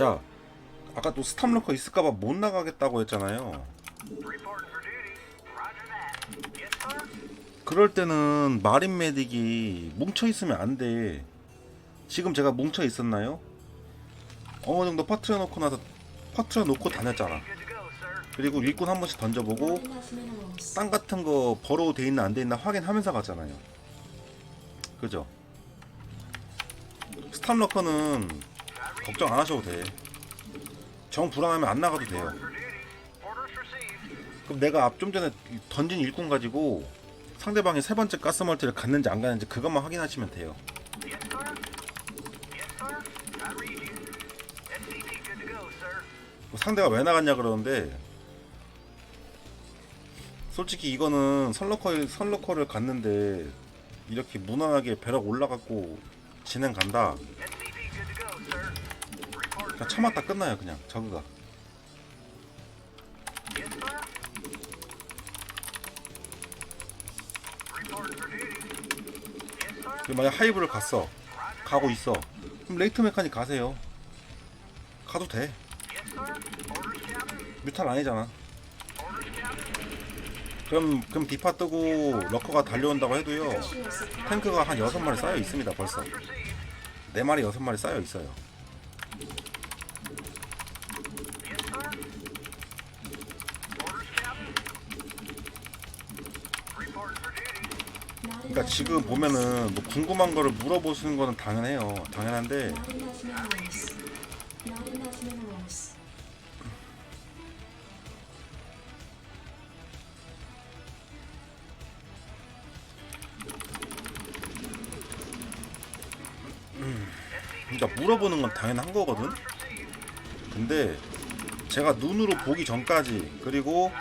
자 아까 또 스탑러커 있을까봐 못 나가겠다고 했잖아요 그럴 때는 마린 메딕이 뭉쳐 있으면 안돼 지금 제가 뭉쳐 있었나요? 어느 정도 퍼트려 놓고 나서 퍼트려 놓고 다녔잖아 그리고 일꾼 한 번씩 던져보고. 땅 같은 거 버로우 돼 있나 안 돼 있나 확인하면서 가잖아요. 그죠? 스탑러커는 걱정 안 하셔도 돼. 정 불안하면 안 나가도 돼요. 그럼 내가 앞 좀 전에 던진 일꾼 가지고 상대방이 세 번째 가스 멀티를 갔는지 안 갔는지 그것만 확인하시면 돼요. 뭐 상대가 왜 나갔냐 그러는데 솔직히 이거는 선러커 선러커를 갔는데 이렇게 무난하게 벼락 올라갔고 진행 간다. 그냥 참았다 끝나요 그냥. 저그가. 만약 하이브를 갔어. 가고 있어. 그럼 레이트 메카닉 가세요. 가도 돼. 뮤탈 아니잖아. 그럼 그럼 디파 뜨고 러커가 달려온다고 해도요. 탱크가 한 여섯 마리 쌓여 있습니다 벌써. 네 마리 여섯 마리 쌓여 있어요 Not 그러니까 지금 보면은 뭐 궁금한 거를 물어보시는 거는 당연해요 당연한데 minerals. 그러니까 물어보는 건 당연한 거거든. 근데 제가 눈으로 보기 전까지 그리고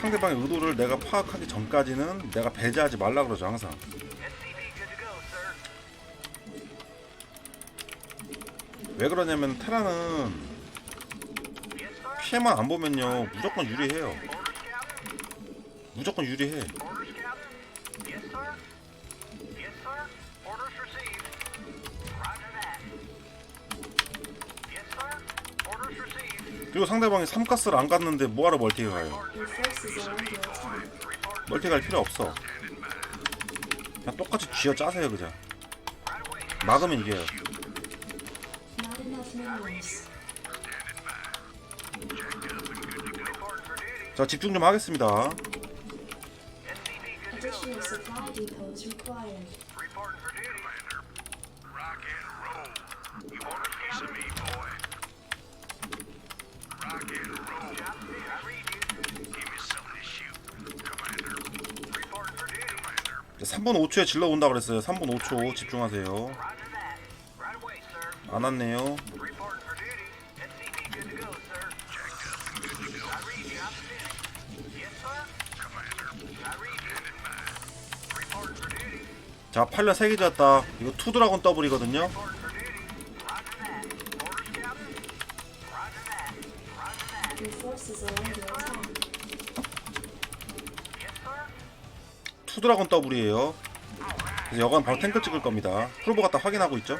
상대방의 의도를 내가 파악하기 전까지는 내가 배제하지 말라 그러죠 항상. 왜 그러냐면 테라는 피해만 안 보면요 무조건 유리해요. 무조건 유리해. 그리고 상대방이 3가스를 안 갔는데 뭐하러 멀티가 가요? 멀티 갈 필요 없어. 그냥 똑같이 쥐어 짜세요 그냥. 막으면 이겨요. 자 집중 좀 하겠습니다. 3분 5초에 질러 온다 그랬어요. 3분 5초 집중하세요. 안 왔네요. 자 8년 3개 지었다. 이거 투드라곤 더블이거든요. 투드라곤 더블이에요. 그래서 여관 바로 탱크 찍을 겁니다. 프로보 갖다 확인하고 있죠.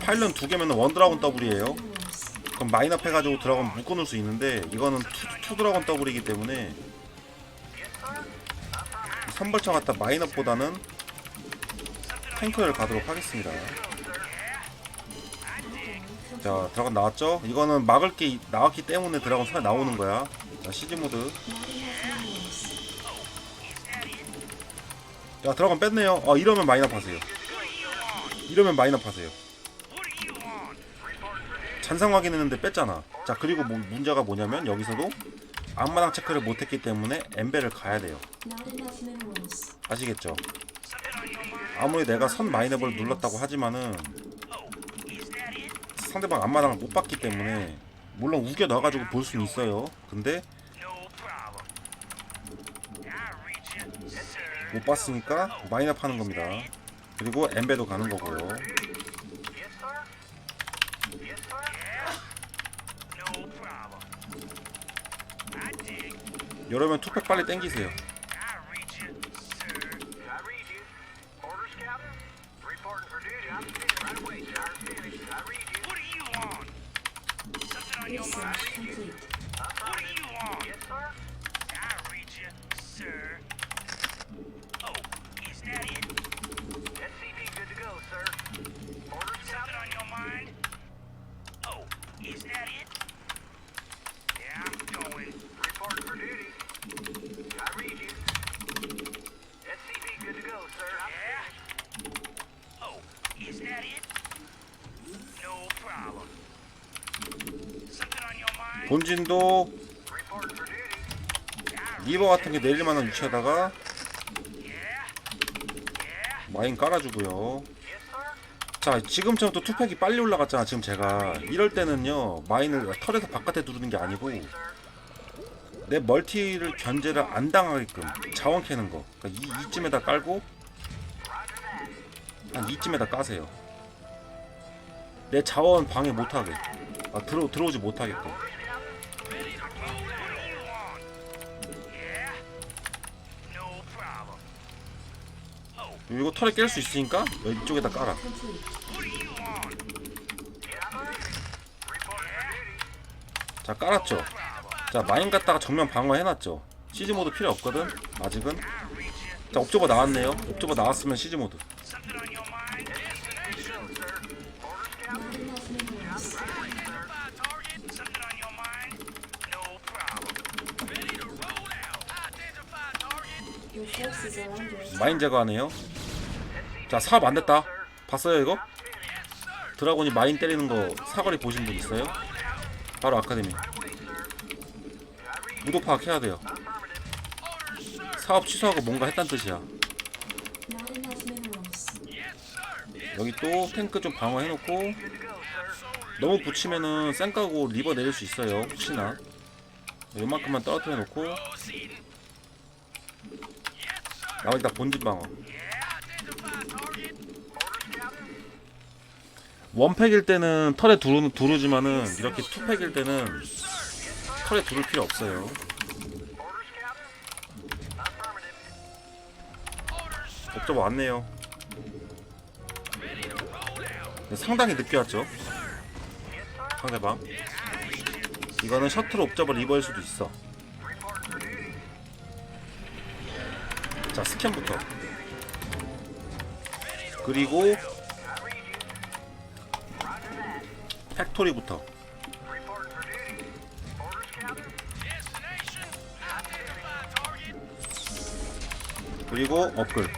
8년 두 개면 원드라곤 더블이에요. 그럼 마이너업 해가지고 드라곤 묶어놓을 수 있는데 이거는 투, 투드라곤 더블이기 때문에 선벌처 갖다 마이너보다는 탱크를 가도록 하겠습니다. 자 드라곤 나왔죠? 이거는 막을 게 이- 나왔기 때문에 드라곤 손에 나오는 거야. 자 시즈 모드. 자 드라곤 뺐네요. 어 이러면 마이너업 하세요. 이러면 마이너업 하세요. 잔상 확인했는데 뺐잖아. 자 그리고 뭐- 문제가 뭐냐면 여기서도 앞마당 체크를 못했기 때문에 엠벨을 가야 돼요. 아시겠죠? 아무리 내가 선 마이너블 눌렀다고 하지만은 상대방 앞마당을 못 봤기 때문에 물론 우겨 넣어가지고 볼 수는 있어요. 근데. 못 봤으니까 마이너업 하는 겁니다. 그리고 엠베도 가는 거고요. 이러면 투팩 빨리 땡기세요. 본진도. 리버 같은 게 내릴 만한 위치에다가? 마인 깔아주고요. 자 지금처럼 또 투팩이 빨리 올라갔잖아 지금 제가 이럴 때는요 마인을 털에서 바깥에 두르는 게 아니고 내 멀티를 견제를 안 당하게끔 자원 캐는 거 그러니까 이, 이쯤에다 깔고 한 이쯤에다 까세요 내 자원 방해 못하게 아, 들어, 들어오지 못하게끔 이거 털에 깰 수 있으니까 이쪽에다 깔아. 자 깔았죠 자 마인 갖다가 정면 방어해놨죠 시즈 모드 필요 없거든 아직은. 자 옵저버 나왔네요 옵저버 나왔으면 시즈 모드 Something on your mind? Destination, sir. Orders, Not enough minerals. Identify target. Something on your mind? No problem. Ready to roll out. Identify target. Your forces are under attack. 마인 제거하네요 자 사업 안 됐다 봤어요 이거? 드라곤이 마인 때리는 거 사거리 보신 분 있어요? 바로 아카데미 무도 파악해야 돼요 사업 취소하고 뭔가 했단 뜻이야. 여기 또 탱크 좀 방어해놓고 너무 붙이면은 쌩까고 리버 내릴 수 있어요 혹시나 요만큼만 떨어뜨려 놓고 나머지 다 본진 방어 원팩일 때는 털에 두루, 두르지만은 이렇게 투팩일 때는 털에 두를 필요 없어요. 옵저버 왔네요. 네, 상당히 늦게 왔죠? 상대방. 이거는 셔틀 옵저버 리버일 수도 있어. 자 스캔부터. 그리고 팩토리부터. 그리고 업글.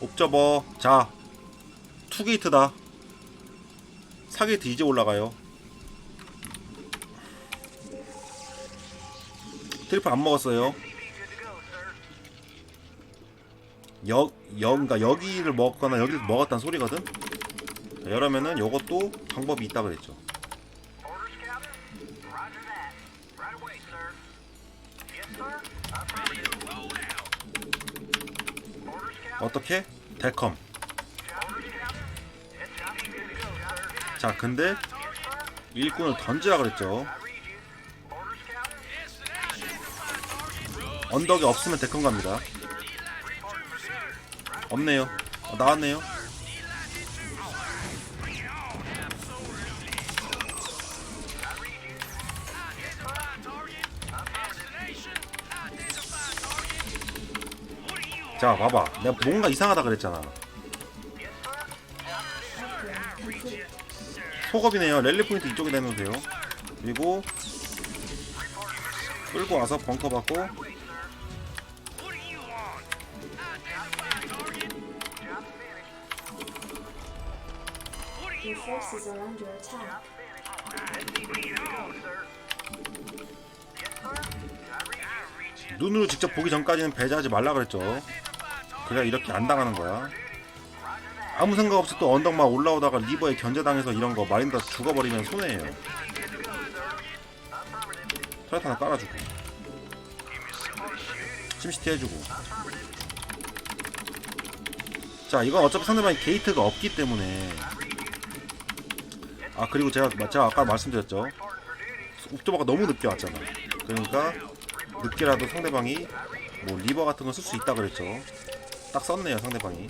옵저버 자 투게이트다 4게이트 이제 올라가요 트리플 안 먹었어요 여, 여, 그러니까 여기를 먹거나 여기를 먹었다는 소리거든 자, 이러면은 요것도 방법이 있다 그랬죠. 어떻게? 데컴. 자 근데 일꾼을 던지라 그랬죠 언덕이 없으면 데컴 갑니다. 없네요. 어, 나왔네요. 자 봐봐. 내가 뭔가 이상하다 그랬잖아. 속업이네요. 랠리 포인트 이쪽에 내놓으세요. 그리고 끌고 와서 벙커 받고 forces are under attack. 눈으로 직접 보기 전까지는 배제하지 말라 그랬죠. 그래야 이렇게 안 당하는 거야. 아무 생각 없이 또 언덕만 올라오다가 리버에 견제당해서 이런 거 마린다 죽어버리면 손해예요. 트라이트 하나 깔아주고. 심시티 해주고. 자 이건 어차피 상대방이 게이트가 없기 때문에 아 그리고 제가 제가 아까 말씀드렸죠 옵저버가 너무 늦게 왔잖아 그러니까 늦게라도 상대방이 뭐 리버 같은 거 쓸 수 있다 그랬죠. 딱 썼네요 상대방이.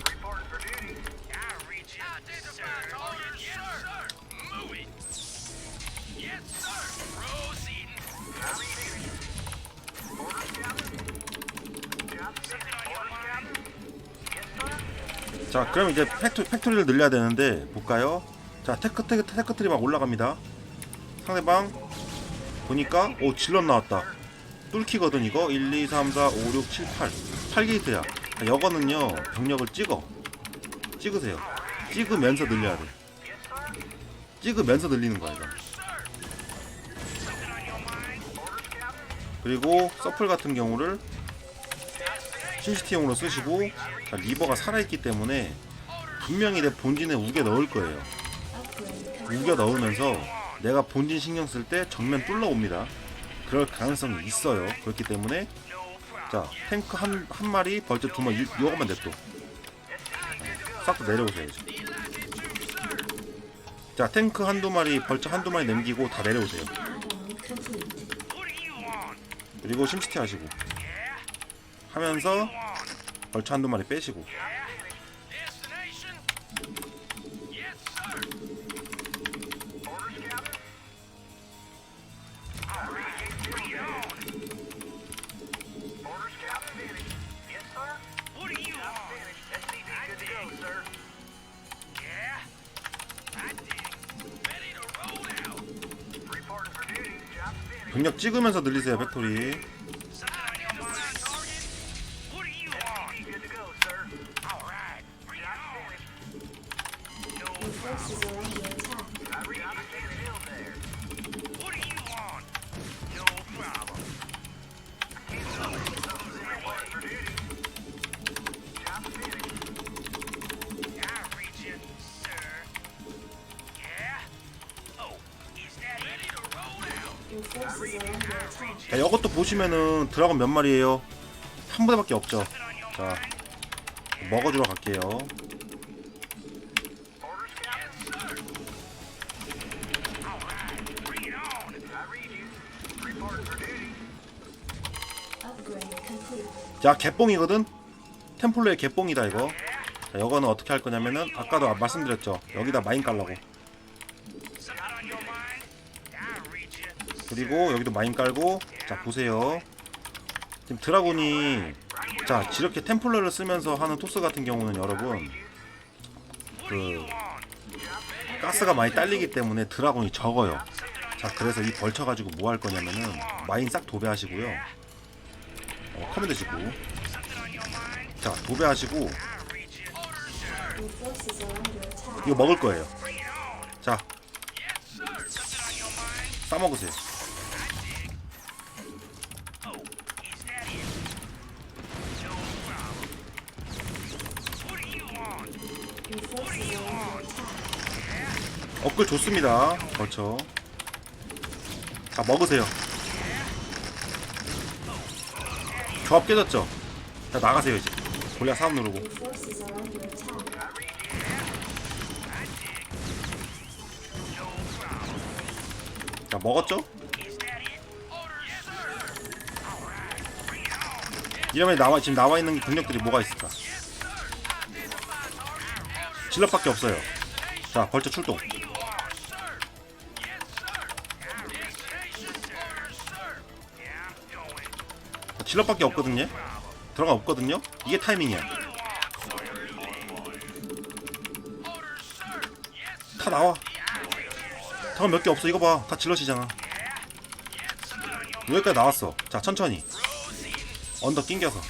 자 그럼 이제 팩토, 팩토리를 늘려야 되는데 볼까요? 자 테크 테크 테크트리 막 올라갑니다. 상대방 보니까 오 질럿 나왔다. 뚫기거든 이거 1, 2, 3, 4, 5, 6, 7, 8 8게이트야. 자, 이거는요 병력을 찍어 찍으세요. 찍으면서 늘려야 돼. 찍으면서 늘리는 거야 이거. 그리고 서플 같은 경우를 심시티용으로 쓰시고 자, 리버가 살아있기 때문에 분명히 내 본진에 우겨 넣을 거예요. 우겨 넣으면서 내가 본진 신경 쓸 때 정면 뚫러 옵니다. 그럴 가능성이 있어요. 그렇기 때문에 자 탱크 한, 한 마리 벌써 두 마리 이- 이거만 냅둬. 싹다 내려오세요 이제. 자 탱크 한두 마리 벌써 한두 마리 남기고 다 내려오세요. 그리고 심시티 하시고 하면서 벌써 한두 마리 빼시고 병력 찍으면서 늘리세요 팩토리 자, 이것도 보시면은 드라곤 몇 마리예요? 한 부대밖에 없죠. 자, 먹어주러 갈게요. 자, 개뽕이거든. 템플러의 개뽕이다 이거. 자, 이거는 어떻게 할 거냐면은 아까도 말씀드렸죠. 여기다 마인 깔라고. 그리고 여기도 마인 깔고. 자, 보세요. 지금 드라곤이 자, 이렇게 템플러를 쓰면서 하는 토스 같은 경우는 여러분 그 가스가 많이 딸리기 때문에 드라곤이 적어요. 자, 그래서 이 벌쳐 가지고 뭐 할 거냐면은 마인 싹 도배하시고요. 어, 커맨드 시고. 자, 도배하시고. 이거 먹을 거예요. 자, 싸 먹으세요. 업글 좋습니다. 벌쳐. 자, 먹으세요. 조합 깨졌죠? 자, 나가세요 이제. 골리앗 싸움 누르고. 자, 먹었죠? 이러면 나와 지금 나와 있는 병력들이 뭐가 있을까? 질럿밖에 없어요. 자, 벌써 출동. 질럿밖에 없거든요. 들어가 없거든요. 이게 타이밍이야. 다 나와. 잠깐 몇개 없어. 이거 봐. 다 질럿이잖아. 여기까지 나왔어. 자, 천천히. 언더 낑겨서.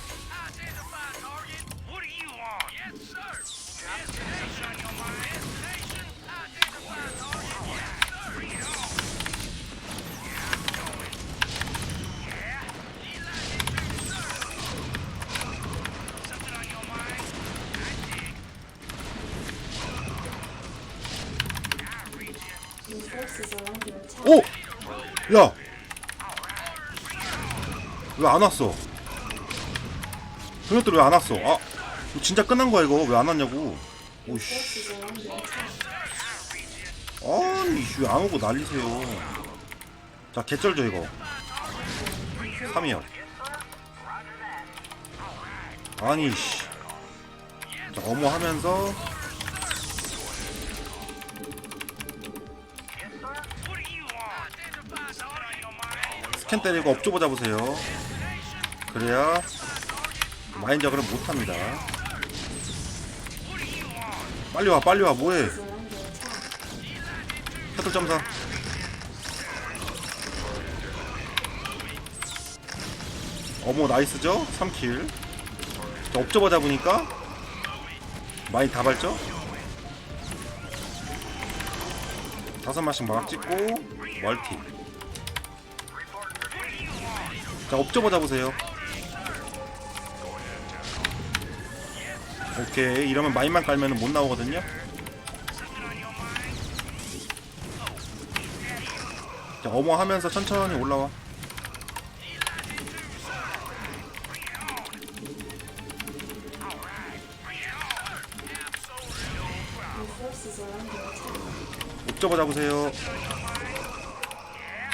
왜 안 왔어? 그것들 왜안 왔어? 아, 이거 진짜 끝난 거야 이거 왜 안 왔냐고? 오씨. 아니 왜안 오고 난리세요? 자 개쩔죠 이거. 3이요. 아니 씨. 자 어머 하면서? 스캔 때리고 업주보 잡으세요. 그래야 마인저그를 못합니다. 빨리 와 빨리 와 뭐해? 해돌 점사. 어머 나이스죠? 3킬. 자, 업저버 잡으니까 많이 다 밟죠? 다섯 마씩 막 찍고 멀티. 자 업저버 잡으세요. 오케이 이러면 마인만 깔면 못 나오거든요. 자, 어머 하면서 천천히 올라와. 옥저버 잡으세요.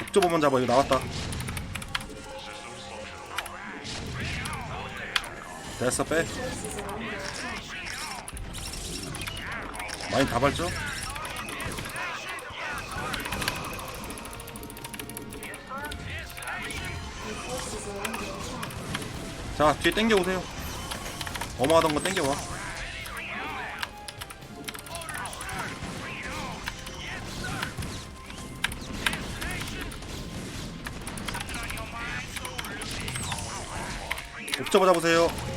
옥저버만 잡아. 이거 나왔다. 됐어, 빼. 많이 attack. 자, 뒤에 땡겨 오세요. 어머하던 거 땡겨 와. 옥저버 잡으세요.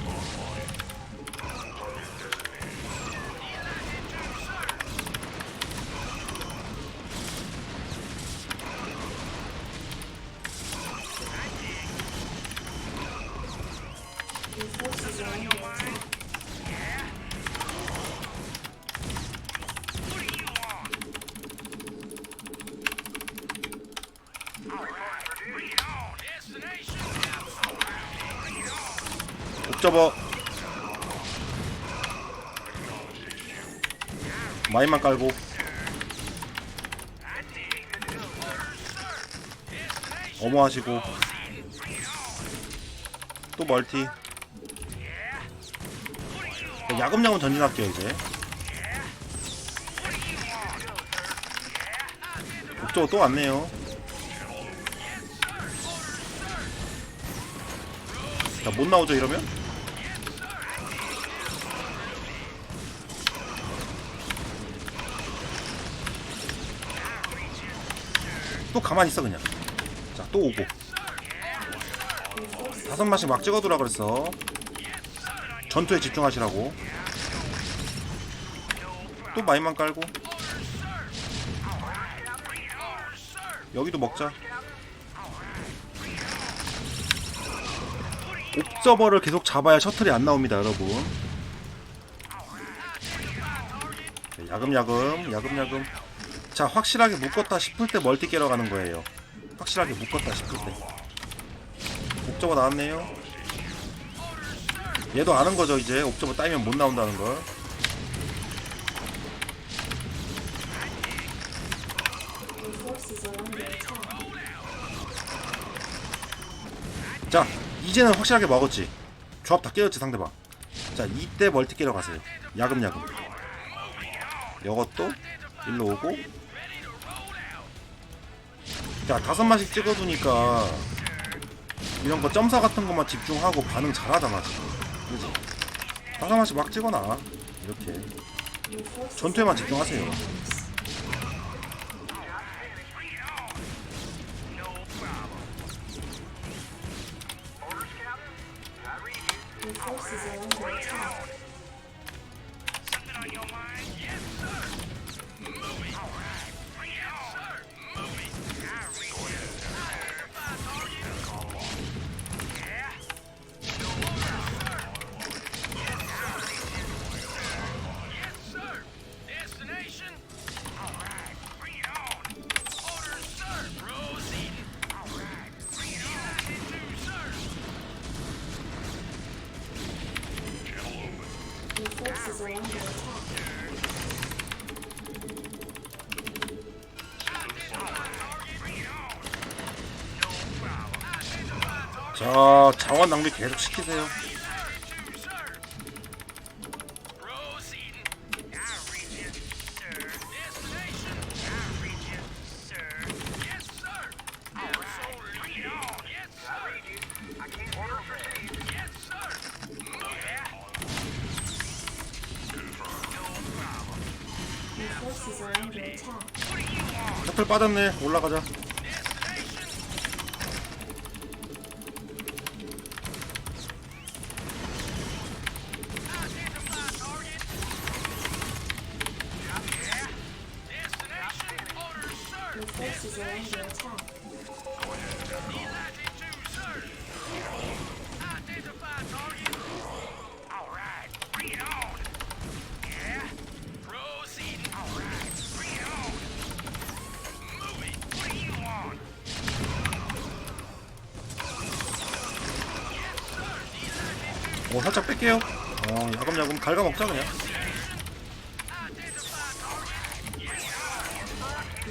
옥저버. 마인만 깔고. 어머 하시고. 또 멀티. 야금야금 전진할게요 이제. 옥저버 또 왔네요. 자, 못 나오죠 이러면? 또 가만히 있어 그냥. 자, 또 오고. 다섯 마씩 막 찍어두라 그랬어. 전투에 집중하시라고. 또 마인만 깔고. 여기도 먹자. 옵저버를 계속 잡아야 셔틀이 안 나옵니다, 여러분. 자, 야금야금, 야금야금. 자, 확실하게 묶었다 싶을 때 멀티 깨러 가는 거예요. 확실하게 묶었다 싶을 때. 옵저버 나왔네요. 얘도 아는 거죠, 이제. 옵저버 따이면 못 나온다는 걸. 자, 이제는 확실하게 먹었지. 조합 다 깨졌지, 상대방. 자, 이때 멀티 깨러 가세요. 야금야금. 이것도 일로 오고. 자, 다섯 마씩 찍어두니까 이런 거 점사 같은 것만 집중하고 반응 잘하잖아, 지금. 그지? 다섯 마씩 막 찍어놔. 이렇게. 전투에만 집중하세요. 자, 자원 낭비 계속 시키세요. 빠졌네. 올라가자.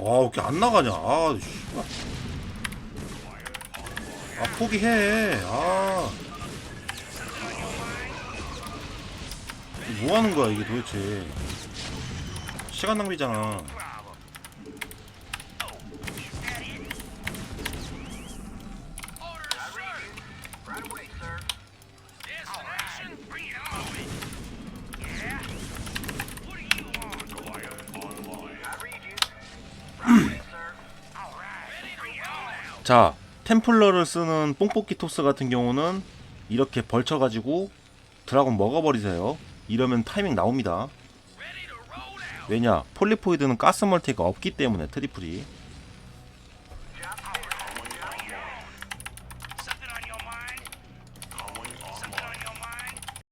와, 이렇게 안 나가냐? 아. 아, 포기해. 아. 뭐 하는 거야, 이게 도대체. 시간 낭비잖아. 자, 템플러를 쓰는 뽕뽑기 토스 같은 경우는 이렇게 벌쳐가지고 드라곤 먹어버리세요. 이러면 타이밍 나옵니다. 왜냐? 폴리포이드는 가스 멀티가 없기 때문에 트리플이.